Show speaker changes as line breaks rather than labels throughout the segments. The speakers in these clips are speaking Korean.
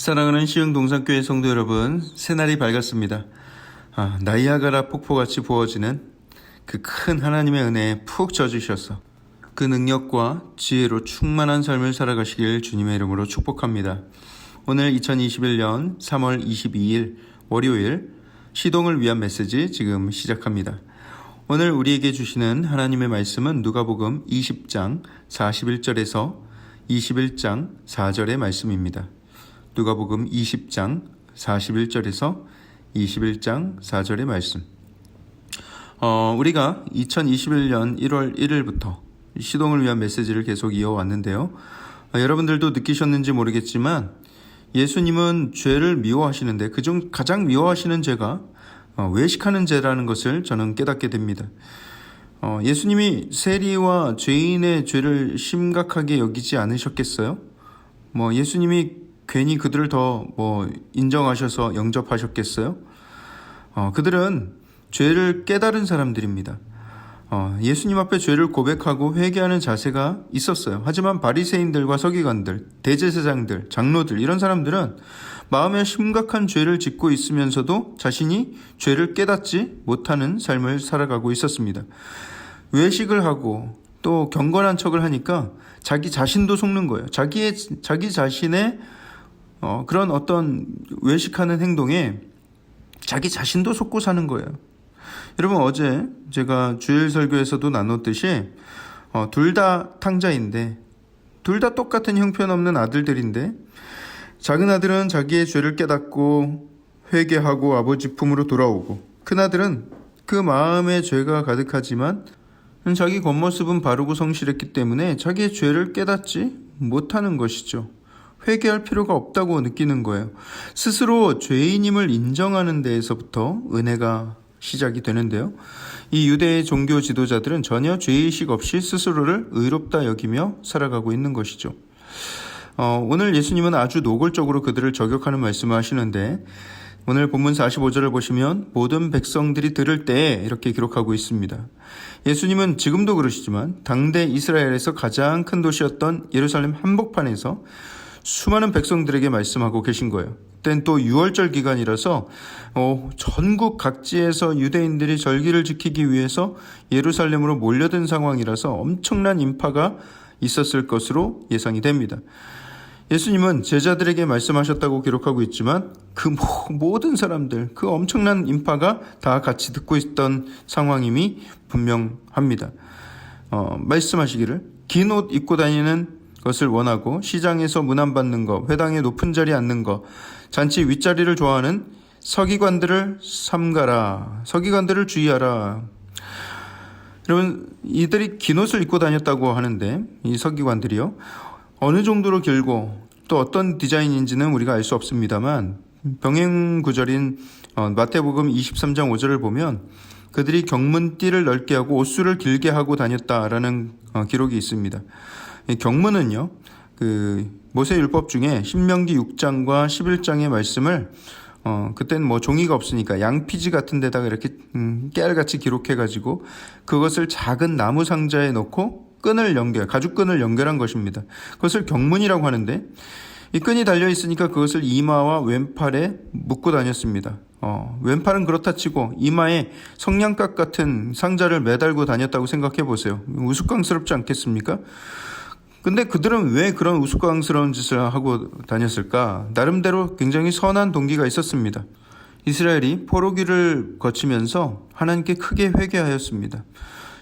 사랑하는 시흥동산교회 성도 여러분, 새날이 밝았습니다. 아, 나이아가라 폭포같이 부어지는 그 큰 하나님의 은혜에 푹 젖으셔서 그 능력과 지혜로 충만한 삶을 살아가시길 주님의 이름으로 축복합니다. 오늘 2021년 3월 22일 월요일 시동을 위한 메시지 지금 시작합니다. 오늘 우리에게 주시는 하나님의 말씀은 누가복음 20장 41절에서 21장 4절의 말씀입니다. 누가복음 20장 41절에서 21장 4절의 말씀. 어, 우리가 2021년 1월 1일부터 시동을 위한 메시지를 계속 이어왔는데요. 어, 여러분들도 느끼셨는지 모르겠지만 예수님은 죄를 미워하시는데 그중 가장 미워하시는 죄가 어, 외식하는 죄라는 것을 저는 깨닫게 됩니다. 어, 예수님이 세리와 죄인의 죄를 심각하게 여기지 않으셨겠어요? 뭐 예수님이 괜히 그들을 더 뭐 인정하셔서 영접하셨겠어요? 어, 그들은 죄를 깨달은 사람들입니다. 어, 예수님 앞에 죄를 고백하고 회개하는 자세가 있었어요. 하지만 바리새인들과 서기관들, 대제사장들, 장로들 이런 사람들은 마음에 심각한 죄를 짓고 있으면서도 자신이 죄를 깨닫지 못하는 삶을 살아가고 있었습니다. 외식을 하고 또 경건한 척을 하니까 자기 자신도 속는 거예요. 자기의 자기 자신의 어, 그런 어떤 외식하는 행동에 자기 자신도 속고 사는 거예요. 여러분 어제 제가 주일 설교에서도 나눴듯이 어, 둘 다 탕자인데 둘 다 똑같은 형편없는 아들들인데 작은 아들은 자기의 죄를 깨닫고 회개하고 아버지 품으로 돌아오고 큰 아들은 그 마음에 죄가 가득하지만 자기 겉모습은 바르고 성실했기 때문에 자기의 죄를 깨닫지 못하는 것이죠. 회개할 필요가 없다고 느끼는 거예요. 스스로 죄인임을 인정하는 데에서부터 은혜가 시작이 되는데요. 이 유대의 종교 지도자들은 전혀 죄의식 없이 스스로를 의롭다 여기며 살아가고 있는 것이죠. 어, 오늘 예수님은 아주 노골적으로 그들을 저격하는 말씀을 하시는데 오늘 본문 45절을 보시면 모든 백성들이 들을 때 이렇게 기록하고 있습니다. 예수님은 지금도 그러시지만 당대 이스라엘에서 가장 큰 도시였던 예루살렘 한복판에서 수많은 백성들에게 말씀하고 계신 거예요. 그땐 또 6월절 기간이라서 어, 전국 각지에서 유대인들이 절기를 지키기 위해서 예루살렘으로 몰려든 상황이라서 엄청난 인파가 있었을 것으로 예상이 됩니다. 예수님은 제자들에게 말씀하셨다고 기록하고 있지만 그 모든 사람들, 그 엄청난 인파가 다 같이 듣고 있던 상황임이 분명합니다. 어, 말씀하시기를 긴 옷 입고 다니는 것을 원하고 시장에서 문안 받는 것, 회당의 높은 자리에 앉는 것, 잔치 윗자리를 좋아하는 서기관들을 삼가라. 서기관들을 주의하라. 여러분, 이들이 긴 옷을 입고 다녔다고 하는데, 이 서기관들이요. 어느 정도로 길고 또 어떤 디자인인지는 우리가 알 수 없습니다만, 병행 구절인 어, 마태복음 23장 5절을 보면 그들이 경문띠를 넓게 하고 옷수를 길게 하고 다녔다라는 어, 기록이 있습니다. 경문은요, 그 모세 율법 중에 신명기 6장과 11장의 말씀을 어 그때는 뭐 종이가 없으니까 양피지 같은 데다가 이렇게 음, 깨알같이 기록해 가지고 그것을 작은 나무 상자에 넣고 끈을 연결 가죽 끈을 연결한 것입니다. 그것을 경문이라고 하는데 이 끈이 달려 있으니까 그것을 이마와 왼팔에 묶고 다녔습니다. 어, 왼팔은 그렇다 치고 이마에 성냥갑 같은 상자를 매달고 다녔다고 생각해 보세요. 우스꽝스럽지 않겠습니까? 근데 그들은 왜 그런 우스꽝스러운 짓을 하고 다녔을까? 나름대로 굉장히 선한 동기가 있었습니다. 이스라엘이 포로기를 거치면서 하나님께 크게 회개하였습니다.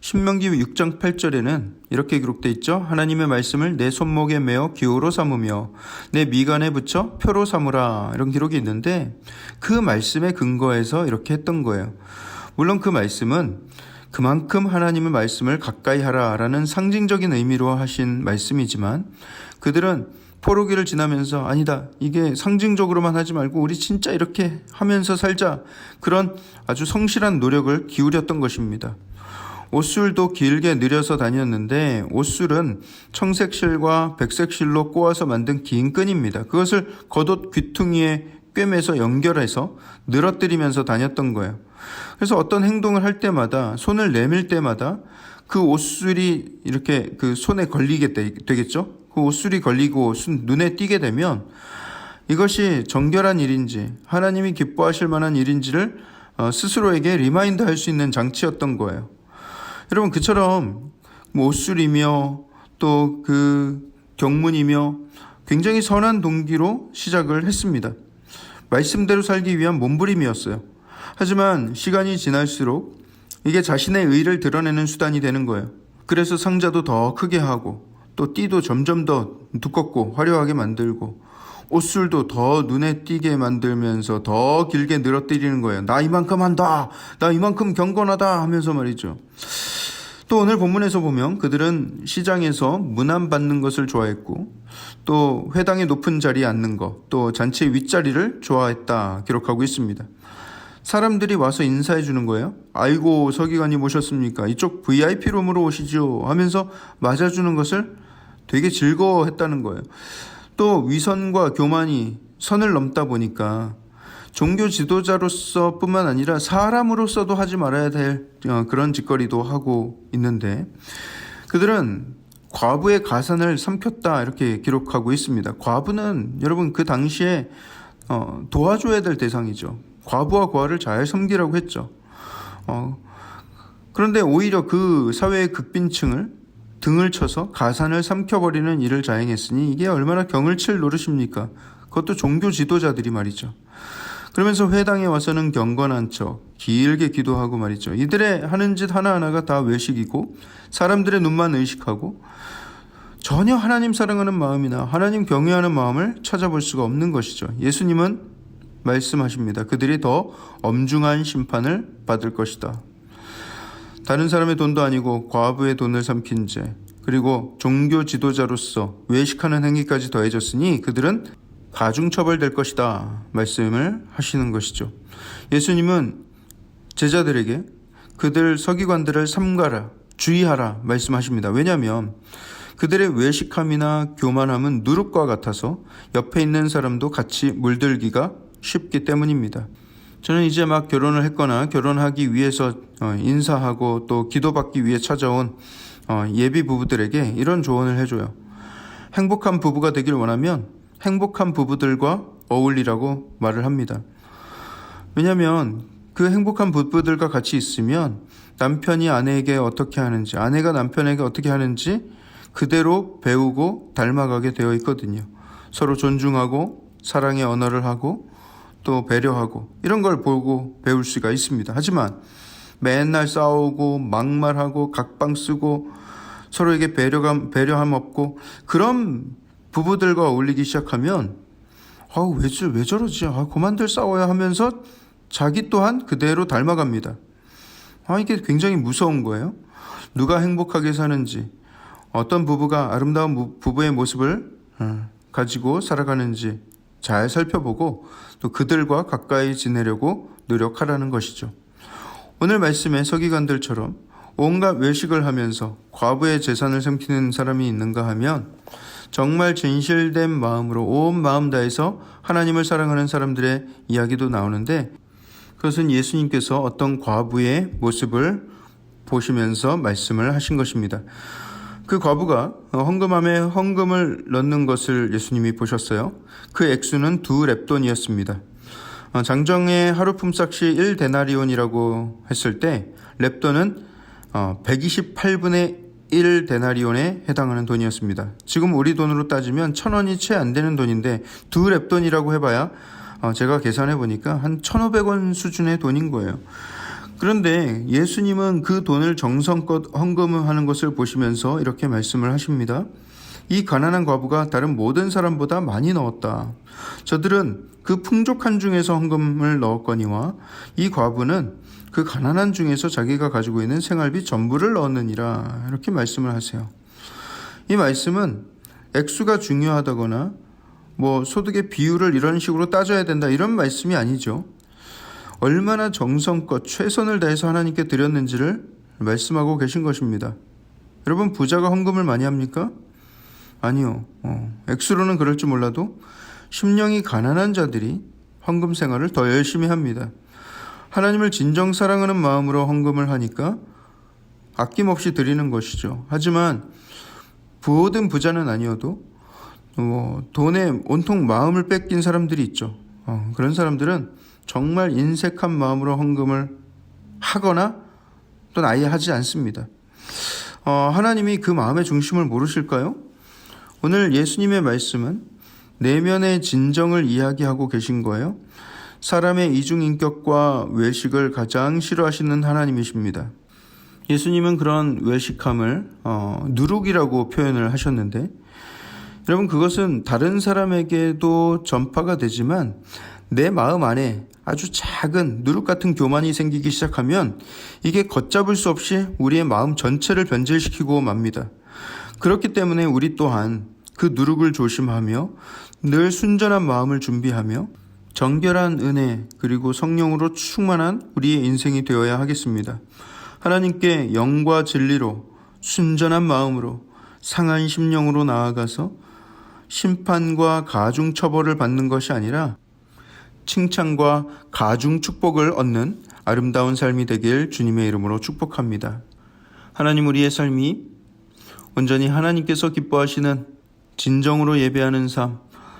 신명기 6장 8절에는 이렇게 기록되어 있죠. 하나님의 말씀을 내 손목에 메어 기호로 삼으며 내 미간에 붙여 표로 삼으라 이런 기록이 있는데 그 말씀에 근거해서 이렇게 했던 거예요. 물론 그 말씀은 그만큼 하나님의 말씀을 가까이 하라 라는 상징적인 의미로 하신 말씀이지만 그들은 포로기를 지나면서 아니다. 이게 상징적으로만 하지 말고 우리 진짜 이렇게 하면서 살자. 그런 아주 성실한 노력을 기울였던 것입니다. 옷술도 길게 늘여서 다녔는데 옷술은 청색실과 백색실로 꼬아서 만든 긴 끈입니다. 그것을 겉옷 귀퉁이에 꿰매서 연결해서 늘어뜨리면서 다녔던 거예요. 그래서 어떤 행동을 할 때마다 손을 내밀 때마다 그 옷술이 이렇게 그 손에 걸리게 되겠죠. 그 옷술이 걸리고 눈에 띄게 되면 이것이 정결한 일인지 하나님이 기뻐하실 만한 일인지를 어, 스스로에게 리마인드 할 수 있는 장치였던 거예요. 여러분 그처럼 뭐 옷술이며 또 그 경문이며 굉장히 선한 동기로 시작을 했습니다. 말씀대로 살기 위한 몸부림이었어요. 하지만 시간이 지날수록 이게 자신의 의를 드러내는 수단이 되는 거예요. 그래서 상자도 더 크게 하고 또 띠도 점점 더 두껍고 화려하게 만들고 옷술도 더 눈에 띄게 만들면서 더 길게 늘어뜨리는 거예요. 나 이만큼 한다. 나 이만큼 경건하다 하면서 말이죠. 또 오늘 본문에서 보면 그들은 시장에서 문안 받는 것을 좋아했고 또 회당의 높은 자리에 앉는 것, 또 잔치 윗자리를 좋아했다 기록하고 있습니다. 사람들이 와서 인사해 주는 거예요. 아이고 서기관님 오셨습니까? 이쪽 VIP 룸으로 오시죠 하면서 맞아주는 것을 되게 즐거워했다는 거예요. 또 위선과 교만이 선을 넘다 보니까 종교 지도자로서 뿐만 아니라 사람으로서도 하지 말아야 될 어, 그런 짓거리도 하고 있는데 그들은 과부의 가산을 삼켰다 이렇게 기록하고 있습니다. 과부는 여러분 그 당시에 어, 도와줘야 될 대상이죠. 과부와 고아를 잘 섬기라고 했죠. 어, 그런데 오히려 그 사회의 극빈층을 등을 쳐서 가산을 삼켜버리는 일을 자행했으니 이게 얼마나 경을 칠 노릇입니까? 그것도 종교 지도자들이 말이죠. 그러면서 회당에 와서는 경건한 척 길게 기도하고 말이죠. 이들의 하는 짓 하나하나가 다 외식이고 사람들의 눈만 의식하고 전혀 하나님 사랑하는 마음이나 하나님 경외하는 마음을 찾아볼 수가 없는 것이죠. 예수님은 말씀하십니다. 그들이 더 엄중한 심판을 받을 것이다. 다른 사람의 돈도 아니고 과부의 돈을 삼킨 죄, 그리고 종교 지도자로서 외식하는 행위까지 더해졌으니 그들은 가중처벌될 것이다. 말씀을 하시는 것이죠. 예수님은 제자들에게 그들 서기관들을 삼가라, 주의하라 말씀하십니다. 왜냐하면 그들의 외식함이나 교만함은 누룩과 같아서 옆에 있는 사람도 같이 물들기가 쉽기 때문입니다. 저는 이제 막 결혼을 했거나 결혼하기 위해서 어, 인사하고 또 기도받기 위해 찾아온 어, 예비 부부들에게 이런 조언을 해줘요. 행복한 부부가 되길 원하면 행복한 부부들과 어울리라고 말을 합니다. 왜냐하면 그 행복한 부부들과 같이 있으면 남편이 아내에게 어떻게 하는지, 아내가 남편에게 어떻게 하는지 그대로 배우고 닮아가게 되어 있거든요. 서로 존중하고 사랑의 언어를 하고 또 배려하고 이런 걸 보고 배울 수가 있습니다. 하지만 맨날 싸우고 막말하고 각방 쓰고 서로에게 배려감 배려함 없고 그런 부부들과 어울리기 시작하면 아우 왜, 저러지? 아 그만들 싸워야 하면서 자기 또한 그대로 닮아갑니다. 아 이게 굉장히 무서운 거예요. 누가 행복하게 사는지 어떤 부부가 아름다운 무- 부부의 모습을 어, 가지고 살아가는지 잘 살펴보고 또 그들과 가까이 지내려고 노력하라는 것이죠. 오늘 말씀에 서기관들처럼 온갖 외식을 하면서 과부의 재산을 삼키는 사람이 있는가 하면 정말 진실된 마음으로 온 마음 다해서 하나님을 사랑하는 사람들의 이야기도 나오는데 그것은 예수님께서 어떤 과부의 모습을 보시면서 말씀을 하신 것입니다. 그 과부가 헌금함에 헌금을 넣는 것을 예수님이 보셨어요. 그 액수는 두 랩돈이었습니다. 어, 장정의 하루 품삯이 1데나리온이라고 했을 때 랩돈은 128분의 1 데나리온에 해당하는 돈이었습니다. 지금 우리 돈으로 따지면 천 원이 채 안 되는 돈인데 두 랩돈이라고 해봐야 어, 제가 계산해 보니까 한 1,500원 수준의 돈인 거예요. 그런데 예수님은 그 돈을 정성껏 헌금하는 것을 보시면서 이렇게 말씀을 하십니다. 이 가난한 과부가 다른 모든 사람보다 많이 넣었다. 저들은 그 풍족한 중에서 헌금을 넣었거니와 이 과부는 그 가난한 중에서 자기가 가지고 있는 생활비 전부를 넣었느니라. 이렇게 말씀을 하세요. 이 말씀은 액수가 중요하다거나 뭐 소득의 비율을 이런 식으로 따져야 된다 이런 말씀이 아니죠. 얼마나 정성껏 최선을 다해서 하나님께 드렸는지를 말씀하고 계신 것입니다. 여러분 부자가 헌금을 많이 합니까? 아니요. 어, 액수로는 그럴지 몰라도 심령이 가난한 자들이 헌금 생활을 더 열심히 합니다. 하나님을 진정 사랑하는 마음으로 헌금을 하니까 아낌없이 드리는 것이죠. 하지만 모든 부자는 아니어도 뭐 돈에 온통 마음을 뺏긴 사람들이 있죠. 어, 그런 사람들은 정말 인색한 마음으로 헌금을 하거나 또는 아예 하지 않습니다. 어, 하나님이 그 마음의 중심을 모르실까요? 오늘 예수님의 말씀은 내면의 진정을 이야기하고 계신 거예요. 사람의 이중인격과 외식을 가장 싫어하시는 하나님이십니다. 예수님은 그런 외식함을 어, 누룩이라고 표현을 하셨는데 여러분 그것은 다른 사람에게도 전파가 되지만 내 마음 안에 아주 작은 누룩 같은 교만이 생기기 시작하면 이게 걷잡을 수 없이 우리의 마음 전체를 변질시키고 맙니다. 그렇기 때문에 우리 또한 그 누룩을 조심하며 늘 순전한 마음을 준비하며 정결한 은혜 그리고 성령으로 충만한 우리의 인생이 되어야 하겠습니다. 하나님께 영과 진리로 순전한 마음으로 상한 심령으로 나아가서 심판과 가중 처벌을 받는 것이 아니라 칭찬과 가중 축복을 얻는 아름다운 삶이 되길 주님의 이름으로 축복합니다. 하나님 우리의 삶이 온전히 하나님께서 기뻐하시는 진정으로 예배하는 삶,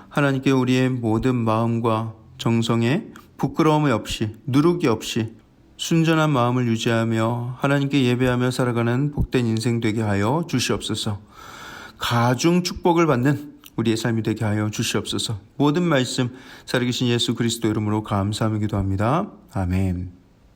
하나님께 우리의 모든 마음과 정성에 부끄러움이 없이 누룩이 없이 순전한 마음을 유지하며 하나님께 예배하며 살아가는 복된 인생 되게 하여 주시옵소서. 가중 축복을 받는 우리의 삶이 되게 하여 주시옵소서. 모든 말씀 살아계신 예수 그리스도 이름으로 감사하며 기도 합니다. 아멘.